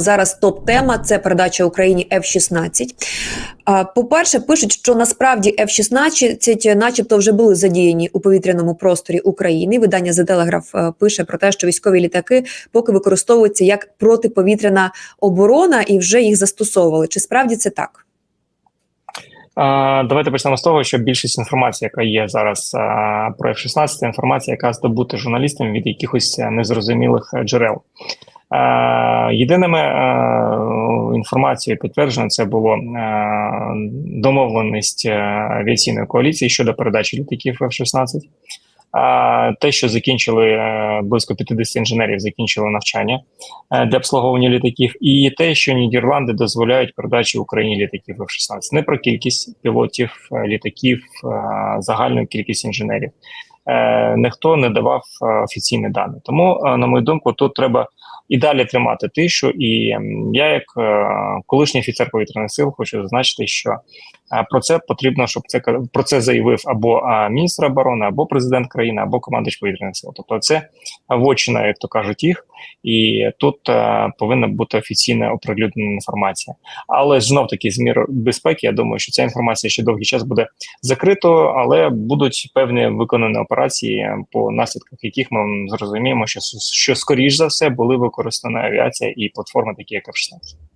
Зараз топ-тема це передача Україні F-16. По-перше, пишуть, що насправді F-16, начебто, вже були задіяні у повітряному просторі України. Видання Telegraph е, пише про те, що військові літаки поки використовуються як протиповітряна оборона і вже їх застосовували. Чи справді це так? Давайте почнемо з того, що більшість інформації, яка є зараз про F-16, це інформація, яка здобута журналістами від якихось е, незрозумілих е, джерел. Е, Єдиними е, інформацією підтверджено це було е, домовленість авіаційної коаліції щодо передачі літаків F-16. А те, що закінчили близько 50 інженерів, закінчили навчання для обслуговування літаків, і те, що Нідерланди дозволяють передачі Україні літаків F-16. не про кількість пілотів літаків, загальну кількість інженерів. Ніхто не давав офіційні дані. Тому, на мою думку, тут треба і далі тримати тишу. І я, як е, колишній офіцер повітряних сил, хочу зазначити, що Про це потрібно, щоб це про це заявив або міністр оборони, або президент країни, або командувач повітряних сил. Тобто, це вочина, як то кажуть, їх, і тут а, повинна бути офіційна оприлюднена інформація. Але знов таки з мір безпеки, я думаю, що ця інформація ще довгий час буде закрито, але будуть певні виконані операції, по наслідках яких ми зрозуміємо, що що скоріш за все були використані авіація і платформи, такі як F-16.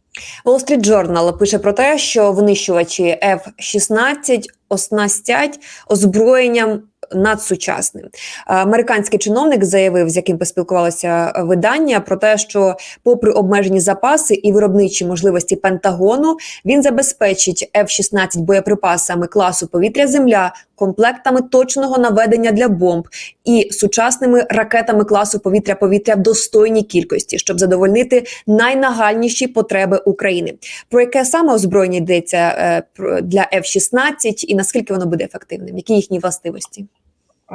Wall Street Journal пише про те, що винищувачі F-16 оснастять озброєнням надсучасним. Американський чиновник заявив, з яким поспілкувалося видання, про те, що, попри обмежені запаси і виробничі можливості Пентагону, він забезпечить F-16 боєприпасами класу повітря-земля, комплектами точного наведення для бомб і сучасними ракетами класу повітря-повітря в достойній кількості, щоб задовольнити найнагальніші потреби України. Про яке саме озброєння йдеться е, для F-16 і наскільки воно буде ефективним? Які їхні властивості?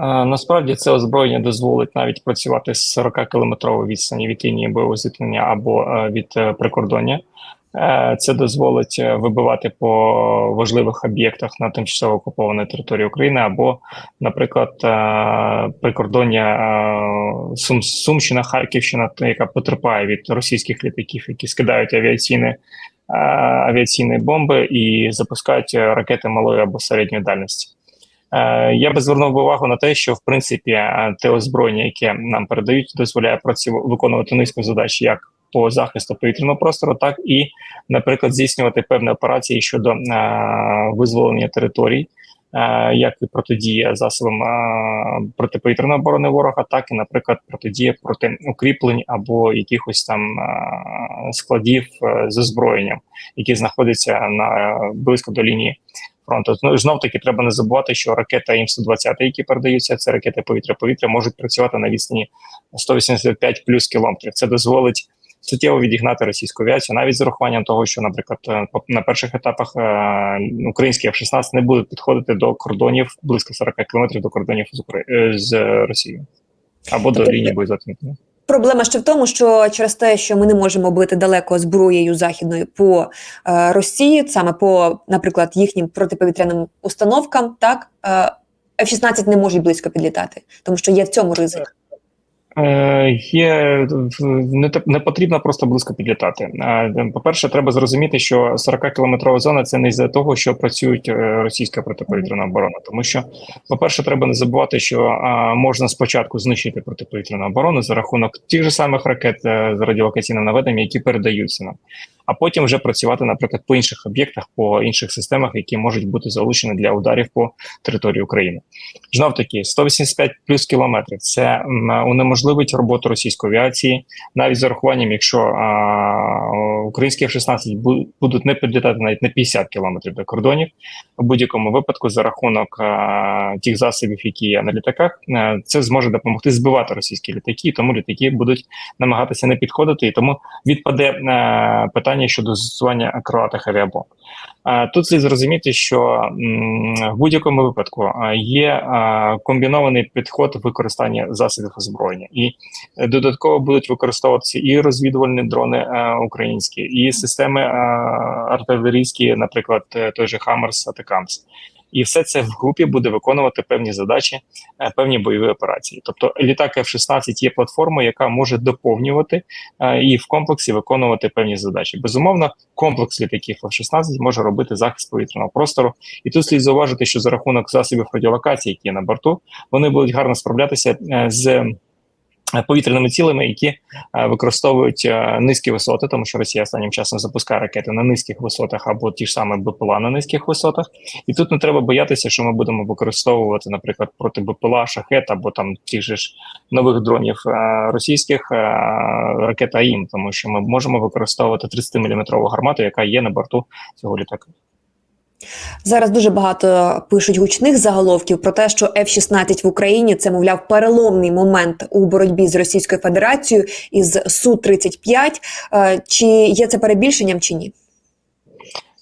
Насправді це озброєння дозволить навіть працювати з 40 кілометрової відстані від лінії бойового зіткнення або е, від е, прикордоння. Е, Це дозволить вибивати по важливих об'єктах на тимчасово окупованій території України, або, наприклад, прикордоння Сум, Сумщина, Харківщина, яка потерпає від російських літаків, які скидають авіаційні авіаційні бомби і запускають ракети малої або середньої дальності. Я би звернув увагу на те, що в принципі те озброєння, яке нам передають, дозволяє працювати виконувати низку задач як по захисту повітряного простору, так і, наприклад, здійснювати певні операції щодо визволення територій, як і протидія засобам протиповітряної оборони ворога, так і, наприклад, протидія проти укріплень або якихось там складів з озброєнням, які знаходяться на близько до лінії фронту. Ну знов таки треба не забувати, що ракета М120, які передаються, це ракети повітря-повітря, можуть працювати на відстані 185 плюс кілометрів. Це дозволить суттєво відігнати російську авіацію, навіть з урахуванням того, що, наприклад, е, на перших етапах е, українські F-16 не будуть підходити до кордонів близько 40 кілометрів до кордонів з Украї... Е, з Росією або до лінії боєзотмітної. Проблема ще в тому, що через те, що ми не можемо бити далеко зброєю західною по е, Росії, саме по, наприклад, їхнім протиповітряним установкам, так е, F-16 не можуть близько підлітати, тому що є в цьому ризик. Е, є не не потрібно просто близько підлітати. По перше, треба зрозуміти, що 40 кілометрова зона це не з-за того, що працюють е, російська протиповітряна оборона. Тому що, по перше, треба не забувати, що можна спочатку знищити протиповітряну оборону за рахунок тих же самих ракет е, з радіолокаційним наведенням, які передаються нам а потім вже працювати, наприклад, по інших об'єктах, по інших системах, які можуть бути залучені для ударів по території України. Знов таки 185 плюс кілометрів. Це унеможливить роботу російської авіації, навіть з урахуванням, якщо а, українські F-16 будуть не підлітати навіть на 50 кілометрів до кордонів. У будь-якому випадку, за рахунок а, тих засобів, які є на літаках, а, це зможе допомогти збивати російські літаки, тому літаки будуть намагатися не підходити, і тому відпаде а, питання щодо застосування крилатих авіабомб. Тут слід зрозуміти, що в будь-якому випадку є комбінований підход використання засобів озброєння, і додатково будуть використовуватися і розвідувальні дрони українські, і системи артилерійські, наприклад, той же Хаммерс Атакамс. і все це в групі буде виконувати певні задачі, е, певні бойові операції. Тобто літак F-16 є платформою, яка може доповнювати е, і в комплексі виконувати певні задачі. Безумовно, комплекс літаків F-16 може робити захист повітряного простору, і тут слід зауважити, що за рахунок засобів радіолокації, які є на борту, вони будуть гарно справлятися е, з. Повітряними цілями, які е, використовують е, низькі висоти, тому що Росія останнім часом запускає ракети на низьких висотах або ті ж саме БПЛА на низьких висотах, і тут не треба боятися, що ми будемо використовувати, наприклад, проти БПЛА, шахет або там тих же ж нових дронів е, російських ракет АІМ, тому що ми можемо використовувати 30-мм гармату, яка є на борту цього літака. Зараз дуже багато пишуть гучних заголовків про те, що F-16 в Україні це, мовляв, переломний момент у боротьбі з Російською Федерацією із су 35 Чи є це перебільшенням чи ні?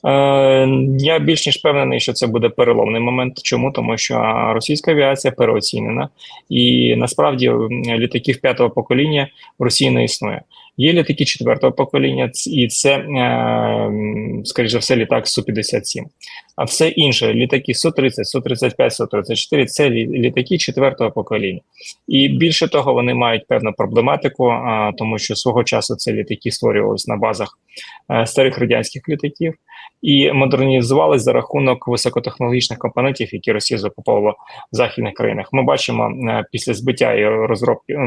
Е, я більш ніж впевнений, що це буде переломний момент. Чому тому, що російська авіація переоцінена, і насправді літаків п'ятого покоління в Росії не існує. Є літаки четвертого покоління, і це, е, скоріш все, літак су 57 А все інше літаки су 30 су 35 су 34 це літаки четвертого покоління. І більше того, вони мають певну проблематику, тому що свого часу це літаки створювалися на базах е, старих радянських літаків і модернізувалися за рахунок високотехнологічних компонентів, які Росія закуповувала в західних країнах. Ми бачимо е, після збиття і розробки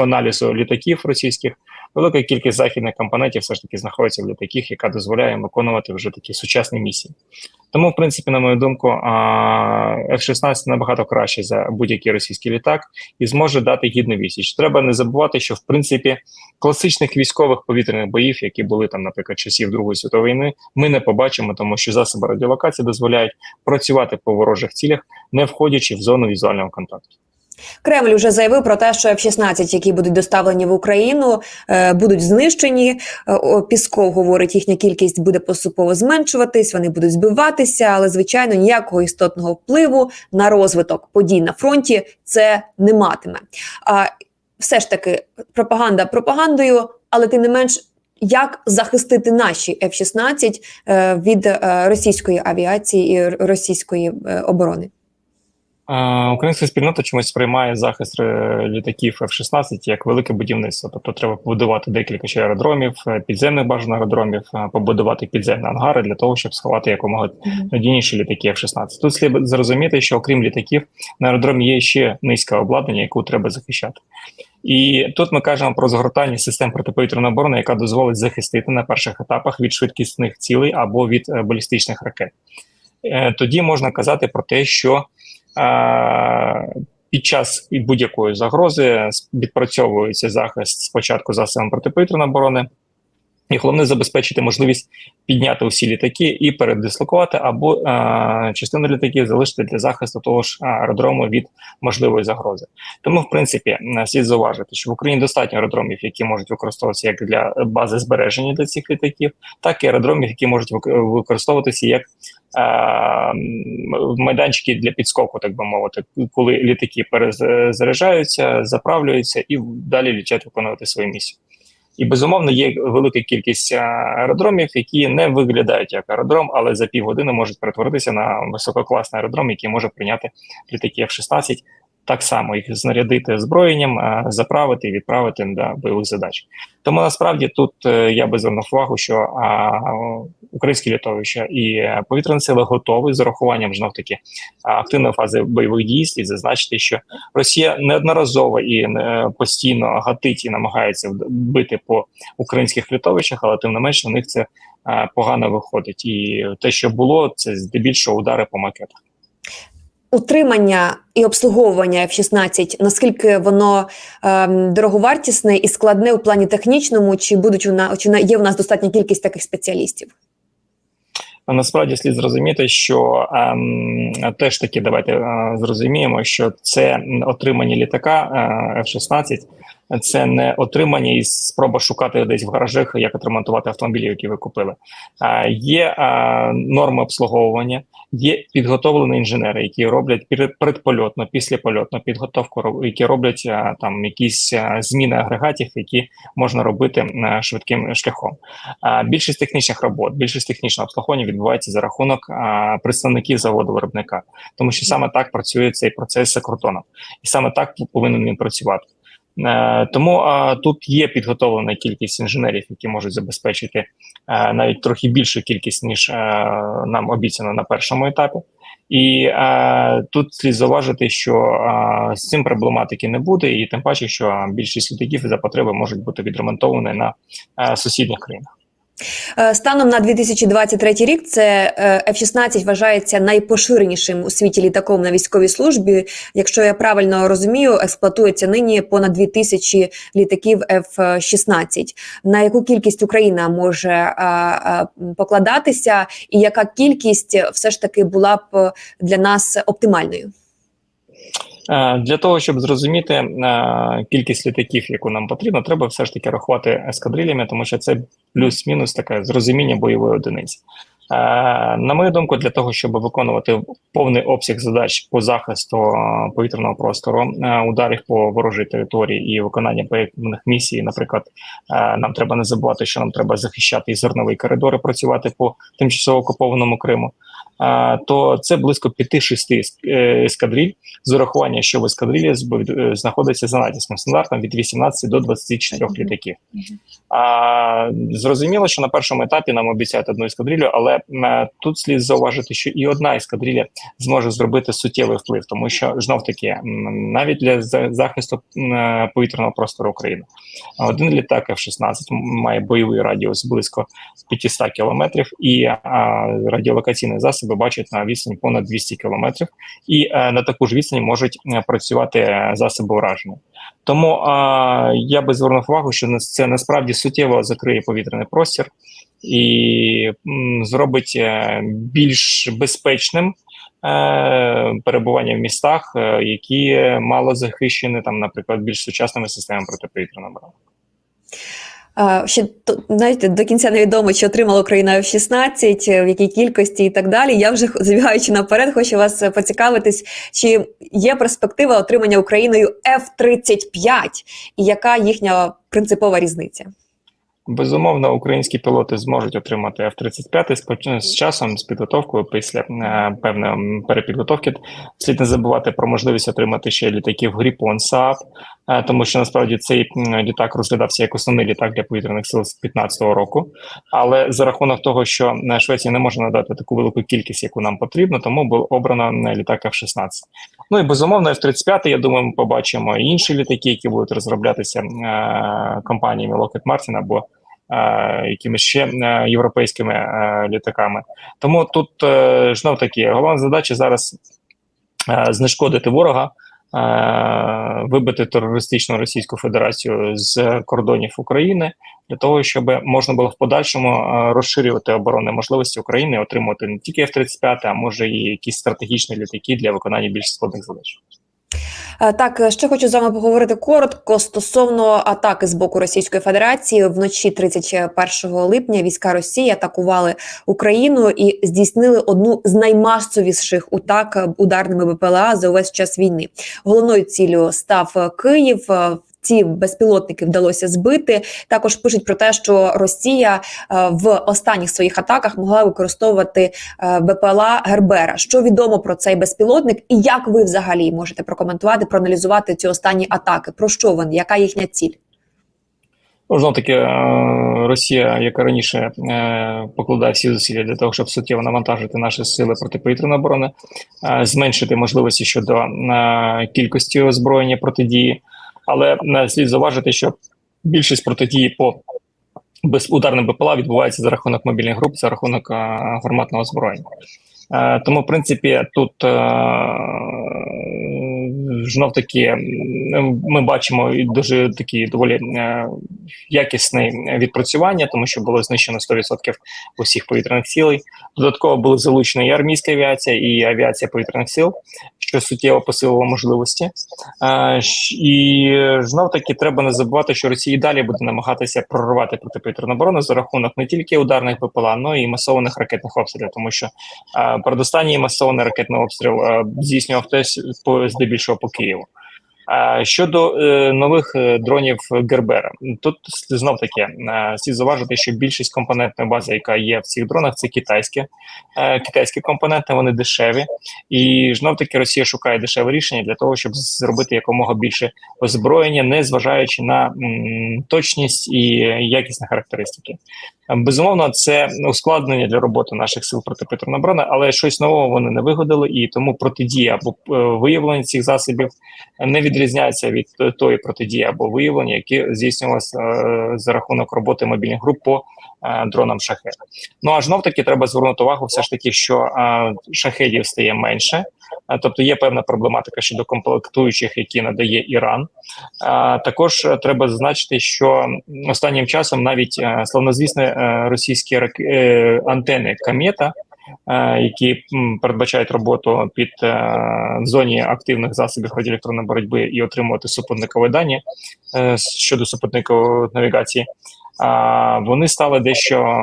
аналізу літаків російських велика кількість західних компонентів все ж таки знаходиться в літаках, яка дозволяє виконувати вже такі сучасні місії. Тому, в принципі, на мою думку, F-16 набагато краще за будь-який російський літак і зможе дати гідну відсіч. Треба не забувати, що в принципі класичних військових повітряних боїв, які були там, наприклад, часів Другої світової війни, ми не побачимо, тому що засоби радіолокації дозволяють працювати по ворожих цілях, не входячи в зону візуального контакту. Кремль вже заявив про те, що F-16, які будуть доставлені в Україну, е, будуть знищені. Е, Пісков говорить, їхня кількість буде поступово зменшуватись, вони будуть збиватися, але звичайно ніякого істотного впливу на розвиток подій на фронті це не матиме. А все ж таки, пропаганда пропагандою, але тим не менш. Як захистити наші F-16 е, від російської авіації і російської оборони? Українська спільнота чомусь сприймає захист е, літаків F-16 як велике будівництво. Тобто треба побудувати декілька ще аеродромів, е, підземних бажаних аеродромів, е, побудувати підземні ангари для того, щоб сховати якомога надійніші літаки F-16. Тут слід зрозуміти, що окрім літаків на аеродромі є ще низьке обладнання, яку треба захищати. І тут ми кажемо про згортання систем протиповітряної оборони, яка дозволить захистити на перших етапах від швидкісних цілей або від балістичних ракет. Тоді можна казати про те, що під час будь-якої загрози відпрацьовується захист спочатку засобами протиповітряної оборони, і головне забезпечити можливість підняти усі літаки і передислокувати або а, частину літаків залишити для захисту того ж аеродрому від можливої загрози. Тому, в принципі, слід зауважити, що в Україні достатньо аеродромів, які можуть використовуватися як для бази збереження для цих літаків, так і аеродромів, які можуть використовуватися як а, майданчики для підскоку, так би мовити, коли літаки перезаряджаються, заправлюються і далі літять виконувати свою місію. І безумовно є велика кількість аеродромів, які не виглядають як аеродром, але за півгодини можуть перетворитися на висококласний аеродром, який може прийняти літаки F-16 так само їх знарядити озброєнням, заправити і відправити до бойових задач. Тому насправді тут е, я би звернув увагу, що українські літовища і повітряні сили готові з урахуванням знов таки активної фази бойових дій слід зазначити, що Росія неодноразово і е, постійно гатить і намагається бити по українських літовищах, але тим не менше у них це погано виходить. І те, що було, це здебільшого удари по макетах утримання і обслуговування F-16, наскільки воно ем, дороговартісне і складне у плані технічному, чи будуть у нас, чи є у нас достатня кількість таких спеціалістів? Насправді слід зрозуміти, що ем, теж таки давайте е, зрозуміємо, що це отримання літака е, F-16 це не отримання і спроба шукати десь в гаражах, як отремонтувати автомобілі, які ви купили. Е, Є е, норми обслуговування, є підготовлені інженери, які роблять перед- передпольотно, післяпольотно підготовку, які роблять е, там якісь е, зміни агрегатів, які можна робити е, швидким шляхом. Е, Більшість технічних робот, більшість технічного обслуговування відбувається за рахунок е, представників заводу виробника, тому що саме так працює цей процес за кордоном, і саме так повинен він працювати. Е, Тому тут є підготовлена кількість інженерів, які можуть забезпечити е, навіть трохи більшу кількість ніж е, нам обіцяно на першому етапі. І е, тут слід зауважити, що е, з цим проблематики не буде, і тим паче, що більшість літаків за потреби можуть бути відремонтовані на е, сусідніх країнах. Е, Станом на 2023 рік це е, F-16 вважається найпоширенішим у світі літаком на військовій службі. Якщо я правильно розумію, експлуатується нині понад 2000 літаків F-16. На яку кількість Україна може е, покладатися, і яка кількість все ж таки була б для нас оптимальною? Е, Для того щоб зрозуміти е, кількість літаків, яку нам потрібно, треба все ж таки рахувати ескадрилями, тому що це плюс-мінус таке зрозуміння бойової одиниці. Е, На мою думку, для того, щоб виконувати повний обсяг задач по захисту е, повітряного простору, е, ударів по ворожій території і виконання певних місій, наприклад, нам треба не забувати, що нам треба захищати і зерновий коридор, і працювати по тимчасово окупованому Криму. То це близько 5-6 е, ескадриль з урахування, що в ескадрилі знаходиться за натиском стандартом від 18 до 24 літаків. А, зрозуміло, що на першому етапі нам обіцяють одну ескадрилю, але тут слід зауважити, що і одна ескадрилля зможе зробити суттєвий вплив, тому що знов таки навіть для захисту повітряного простору України один літак F-16 має бойовий радіус близько 500 кілометрів, і радіолокаційні засоби бачать на відстані понад 200 кілометрів, і е, на таку ж відстані можуть е, працювати е, засоби ураження. Тому я би звернув увагу, що це насправді суттєво закриє повітряний простір і зробить е, більш безпечним е, перебування в містах, е, які мало захищені, там, наприклад, більш сучасними системами протиповітряної оборони. Ще знаєте, до кінця невідомо, чи отримала Україна F-16, е, в якій кількості і так далі. Я вже забігаючи наперед, хочу вас поцікавитись, чи є перспектива отримання Україною F-35 і яка їхня принципова різниця? Безумовно, українські пілоти зможуть отримати F-35 з, часом, з підготовкою після е, певної перепідготовки. Слід не забувати про можливість отримати ще літаків Gripen Saab, е, тому що насправді цей літак розглядався як основний літак для повітряних сил з 2015 року. Але за рахунок того, що е, Швеція не може надати таку велику кількість, яку нам потрібно, тому було обрано літак F-16. Ну і безумовно, F-35, я думаю, ми побачимо і інші літаки, які будуть розроблятися компаніями Lockheed Martin або е, якимись ще е, європейськими е, літаками. Тому тут знов таки головна задача зараз знешкодити ворога. Вибити терористичну Російську Федерацію з кордонів України для того, щоб можна було в подальшому розширювати оборонні можливості України, отримувати не тільки F-35, а може і якісь стратегічні літаки для виконання більш складних задач. Е, Так, ще хочу з вами поговорити коротко стосовно атаки з боку Російської Федерації. Вночі 31 липня війська Росії атакували Україну і здійснили одну з наймасовіших атак ударними БПЛА за увесь час війни. Головною ціллю став Київ. Ці безпілотники вдалося збити. Також пишуть про те, що Росія е, в останніх своїх атаках могла використовувати е, БПЛА Гербера. Що відомо про цей безпілотник, і як ви взагалі можете прокоментувати, проаналізувати ці останні атаки? Про що вони? Яка їхня ціль? Ну, знов таки, е, Росія, яка раніше покладає всі зусилля для того, щоб суттєво навантажити наші сили протиповітряної оборони, зменшити можливості щодо кількості озброєння протидії, але е, слід зауважити, що більшість протидії по безударним БПЛА відбувається за рахунок мобільних груп, за рахунок е, гарматного озброєння. Е, Тому, в принципі, тут знов таки ми бачимо дуже такі доволі якісне відпрацювання, тому що було знищено 100% усіх повітряних цілей. Додатково були залучені і армійська авіація, і авіація повітряних сил, що суттєво посилило можливості. Е, І знов таки треба не забувати, що Росія далі буде намагатися прорвати протиповітряну оборону за рахунок не тільки ударних ППЛА, але і масованих ракетних обстрілів, тому що е, передостанній масований ракетний обстріл е, здійснював хтось здебільшого по Києву. Щодо е, нових е, дронів Гербера, тут знов таки е, слід зауважити, що більшість компонентної бази, яка є в цих дронах, це китайські китайські компоненти, вони дешеві, і знов таки Росія шукає дешеве рішення для того, щоб зробити якомога більше озброєння, не зважаючи на точність і якісні характеристики. Е, Безумовно, це ускладнення для роботи наших сил протиповітряної оборони, але щось нового вони не вигадали, і тому протидія або е, виявлення цих засобів не відрізняється від тої протидії або виявлення, які здійснювалися е, за рахунок роботи мобільних груп по е, дронам шахет. Ну а знов таки треба звернути увагу, все ж таки, що шахедів стає менше. Е, Тобто є певна проблематика щодо комплектуючих, які надає Іран. Також е, треба зазначити, що останнім часом навіть е, славнозвісні е, російські рак- е, антени Камета, е, які передбачають роботу під е, зоні активних засобів радіоелектронної боротьби і отримувати супутникові дані е, щодо супутникової навігації, вони стали дещо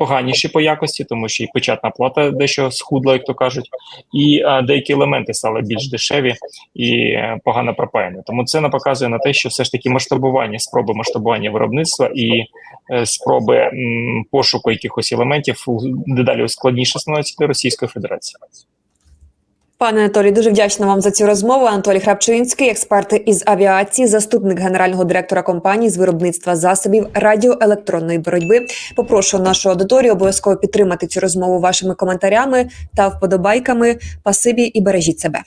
поганіші по якості, тому що і печатна плата дещо схудла, як то кажуть, і а, деякі елементи стали більш дешеві і а, погано пропаяні. Тому це показує на те, що все ж таки масштабування, спроби масштабування виробництва і е, спроби м, пошуку якихось елементів дедалі складніше становиться для Російської Федерації. Пане Анатолій, дуже вдячна вам за цю розмову. Анатолій Храпчинський, експерт із авіації, заступник генерального директора компанії з виробництва засобів радіоелектронної боротьби. Попрошу нашу аудиторію обов'язково підтримати цю розмову вашими коментарями та вподобайками. Пасибі і бережіть себе.